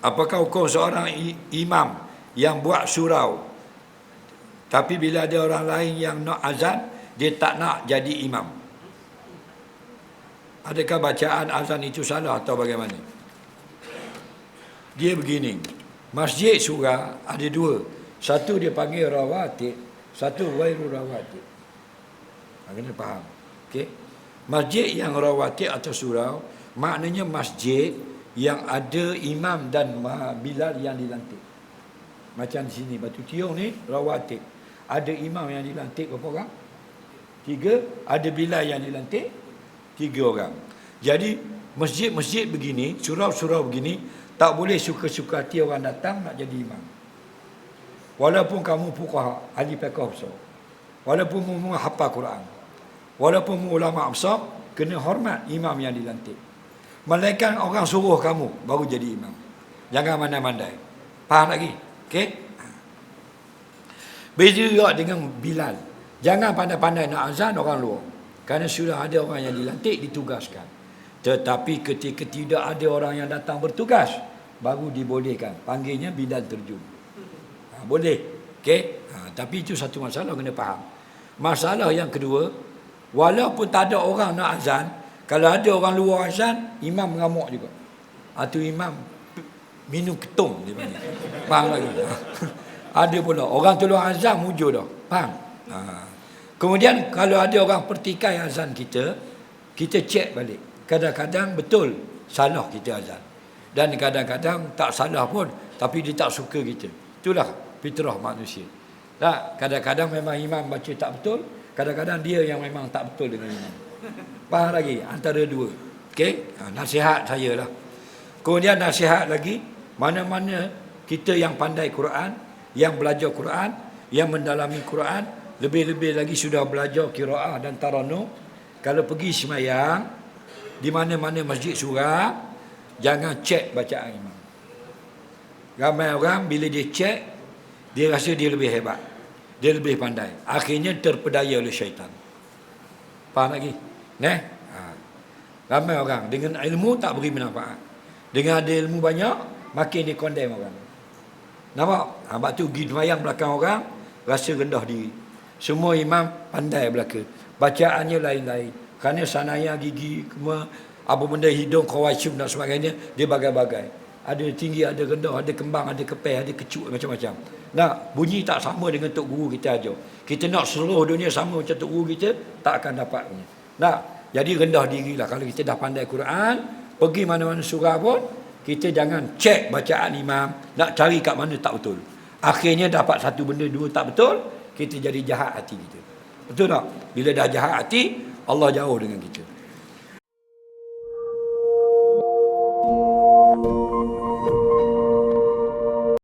Apakah hukum seorang imam yang buat surau? Tapi bila ada orang lain yang nak azan dia tak nak jadi imam. Adakah bacaan azan itu salah atau bagaimana? Dia begini. Masjid surah ada dua. Satu dia panggil rawatib satu wairu rawatib. Ha, kena faham. Okey. Masjid yang rawatib atau surau maknanya masjid yang ada imam dan bilal yang dilantik. Macam di sini Batu Tiong ni rawatib. Ada imam yang dilantik berapa orang? Tiga. Ada bilal yang dilantik? Tiga orang. Jadi masjid-masjid begini, surau-surau begini tak boleh suka-suka hati orang datang nak jadi imam. Walaupun kamu fuqaha, ahli fiqh besar. Walaupun mu hafal Quran. Walaupun mu ulama besar, kena hormat imam yang dilantik. Malaikat orang suruh kamu baru jadi imam. Jangan mandai-mandai. Faham lagi? Okey? Beza juga dengan Bilal. Jangan pandai-pandai nak azan orang luar. Kerana sudah ada orang yang dilantik, ditugaskan. Tetapi ketika tidak ada orang yang datang bertugas, baru dibolehkan. Panggilnya Bilal terjun. Ha, boleh. Okey? Ha, tapi itu satu masalah kena faham. Masalah yang kedua, walaupun tak ada orang nak azan, kalau ada orang luar azan, imam mengamuk juga. Atau ah, imam minum ketum dia panggil. Faham lagi? ada pula orang luar azan mujur dah. Faham? Ha. Kemudian kalau ada orang pertikai azan kita, kita cek balik. Kadang-kadang betul salah kita azan. Dan kadang-kadang tak salah pun tapi dia tak suka kita. Itulah fitrah manusia. Tak, kadang-kadang memang imam baca tak betul, kadang-kadang dia yang memang tak betul dengan imam. Faham lagi antara dua. Okey, ha, nasihat saya lah. Kemudian nasihat lagi, mana-mana kita yang pandai Quran, yang belajar Quran, yang mendalami Quran, lebih-lebih lagi sudah belajar kiraah dan taranum, kalau pergi semayang, di mana-mana masjid surah, jangan cek bacaan imam. Ramai orang bila dia cek, dia rasa dia lebih hebat. Dia lebih pandai. Akhirnya terpedaya oleh syaitan. Faham lagi? Nah, ha. ramai orang dengan ilmu tak beri manfaat. Dengan ada ilmu banyak, makin dia condemn orang. Nampak? Ha, sebab tu pergi semayang belakang orang, rasa rendah diri. Semua imam pandai belakang. Bacaannya lain-lain. Kerana sanaya gigi, kema, apa benda hidung, kawasyum dan sebagainya, dia bagai-bagai. Ada tinggi, ada rendah, ada kembang, ada kepeh, ada kecut, macam-macam. Nah, bunyi tak sama dengan Tok Guru kita ajar. Kita nak seluruh dunia sama macam Tok Guru kita, tak akan dapat punya. Nah, jadi rendah diri lah kalau kita dah pandai Quran, pergi mana-mana surah pun, kita jangan cek bacaan imam, nak cari kat mana tak betul. Akhirnya dapat satu benda dua tak betul, kita jadi jahat hati kita. Betul tak? Bila dah jahat hati, Allah jauh dengan kita.